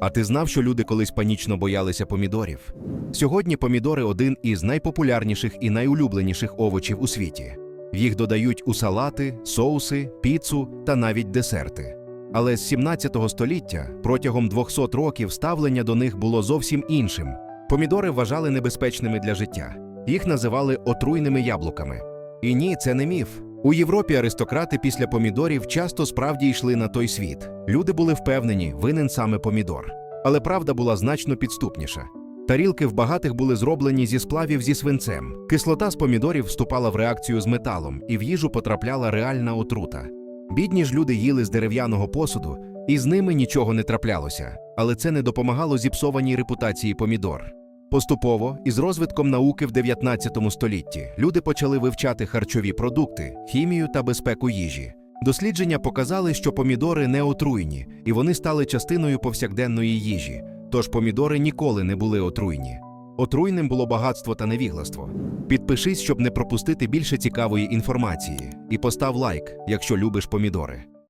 А ти знав, що люди колись панічно боялися помідорів? Сьогодні помідори один із найпопулярніших і найулюбленіших овочів у світі. Їх додають у салати, соуси, піцу та навіть десерти. Але з 17 століття протягом 200 років ставлення до них було зовсім іншим. Помідори вважали небезпечними для життя. Їх називали отруйними яблуками. І ні, це не міф. У Європі аристократи після помідорів часто справді йшли на той світ. Люди були впевнені, винен саме помідор. Але правда була значно підступніша. Тарілки в багатих були зроблені зі сплавів зі свинцем. Кислота з помідорів вступала в реакцію з металом, і в їжу потрапляла реальна отрута. Бідні ж люди їли з дерев'яного посуду, і з ними нічого не траплялося, але це не допомагало зіпсованій репутації помідор. Поступово, із розвитком науки в 19 столітті, люди почали вивчати харчові продукти, хімію та безпеку їжі. Дослідження показали, що помідори не отруйні, і вони стали частиною повсякденної їжі. Тож помідори ніколи не були отруйні. Отруйним було багатство та невігластво. Підпишись, щоб не пропустити більше цікавої інформації, і постав лайк, якщо любиш помідори.